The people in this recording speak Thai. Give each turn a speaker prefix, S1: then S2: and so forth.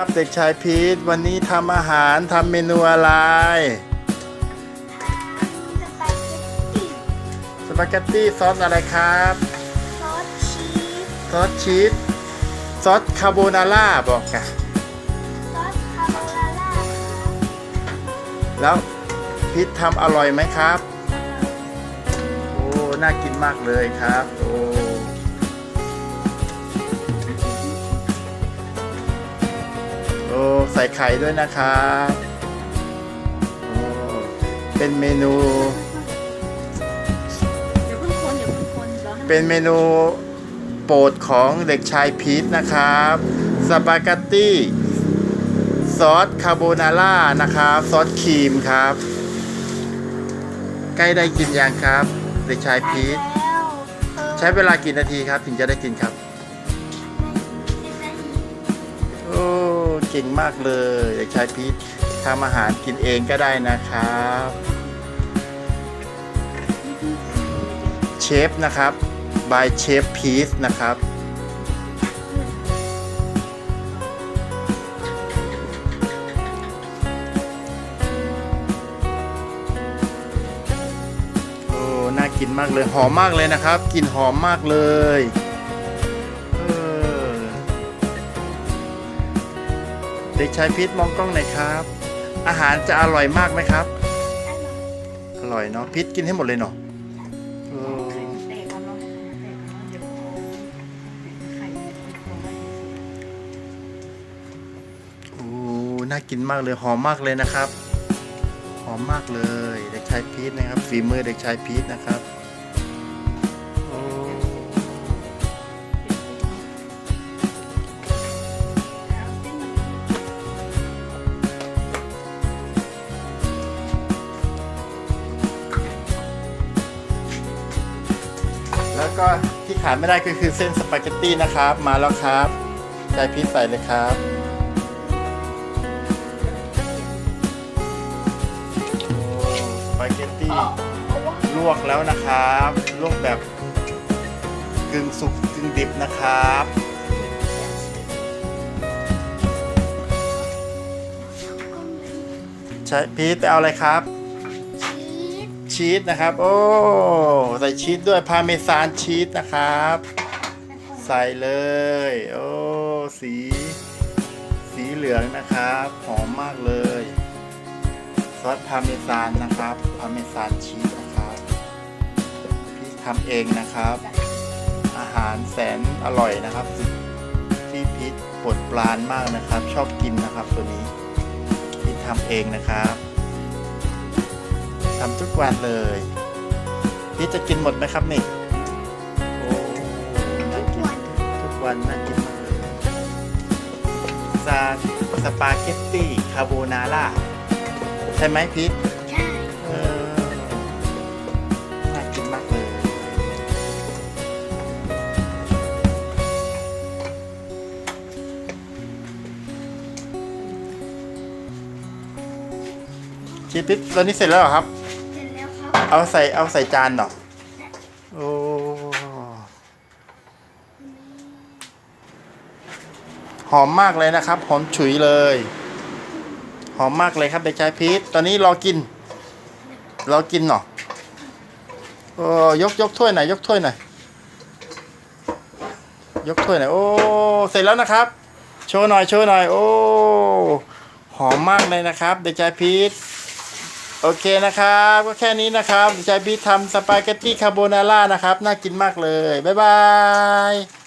S1: ครับเด็กชายพีทวันนี้ทำอาหารทำเมนูอะไร
S2: สปาเกตตี้
S1: สปาเกตตี้ซอสอะไรครับ
S2: ซอสชีส
S1: ซอสชีส ซอสคาโบนาร่าบอกค่ะ
S2: ซอสคาโบนาร่าครับ
S1: แล้วพีททำอร่อยไหมครับ โอ้ น่ากินมากเลยครับ โอ้ ใส่ไข่ด้วยนะครับโอ้เป็นเมนู
S3: เดี๋ยวเพิ่งคนเดี๋ยวเพิ่งคนรอให้มั
S1: เป็นเมนูโปรดของเด็กชายพีทนะครับสปาเกตตี้ซอสคาโบนาร่านะครับซอสครีมครับ ใกล้ได้กินยังครับ เด็กชายพีท
S2: แล้วเออ
S1: ใช้เวลากี่นาทีครับ ถึงจะได้กินครับ
S2: สิบ
S1: ก่งมากเลยเด็กชายพีททำอาหารกินเองก็ได้นะครับ เชฟนะครับ by เชฟพีทนะครับโอ้น่ากินมากเลยหอมมากเลยนะครับกลิ่นหอมมากเลย เด็กชายพีทมองกล้องหน่อยครับ อาหารจะอร่อยมากไหมครับ อร่อยเนาะพีทกินให้หมดเลยเนาะเออ
S3: แตกก่อนเนาะแตกก่อนเนาะเดี๋ยวเอาไข่ลงไป
S1: โอ้น่ากินมากเลยหอมมากเลยนะครับ หอมมากเลย เด็กชายพีทนะครับฝีมือเด็กชายพีทนะครับ ก็ที่ขาดไม่ได้ก็คือเส้นสปาเกตตี้นะครับ มาแล้วครับใจพีชใส่เลยครับสปาเกตตี้ลวกแล้วนะครับ ลวกแบบกึ่งสุกกึ่งดิบนะครับใช่พีชไปเอาอะไรครับ
S2: ชีส
S1: นะครับ โอ้ ใส่ชีสด้วยพาเมซานชีสนะครับ ใส่เลย โอ้ สี สีเหลืองนะครับ หอมมากเลย ซอสพาเมซานนะครับ พาเมซานชีสนะครับพี่ทำเองนะครับ อาหารแสนอร่อยนะครับที่พีทปรดปรานมากนะครับ ชอบกินนะครับตัวนี้พีททำเองนะครับ ทำทุกวันเลยพี่จะกินหมดไหมครับนี่โอ้น่ากิน
S2: วัน
S1: ทุกวันน่ากินมากเลยซาสปาเกตตี้คาโบนาร่าใช่ไหมพีท
S2: ใช่
S1: เออน่ากินมากเลย ชีสพิษตอนนี้เสร็จแล้วเหรอ
S2: ครับ
S1: เอาใส่เอาใส่จานเหรอโอ้หอมมากเลยนะครับ หอมฉุยเลย หอมมากเลยครับเด็กชายพีทตอนนี้รอกิน รอกินเนาะโอ้ยกยกถ้วยหน่อยยกถ้วยหน่อยยกถ้วยหน่อยโอ้เสร็จแล้วนะครับ โชว์หน่อยโชว์หน่อยโอ้หอมมากเลยนะครับ เด็กชายพีท โอเคนะครับ ก็แค่นี้นะครับเดี๋ยวใจพี่ทำสปาเกตตี้คาโบนาร่านะครับ น่ากินมากเลย บ๊ายบาย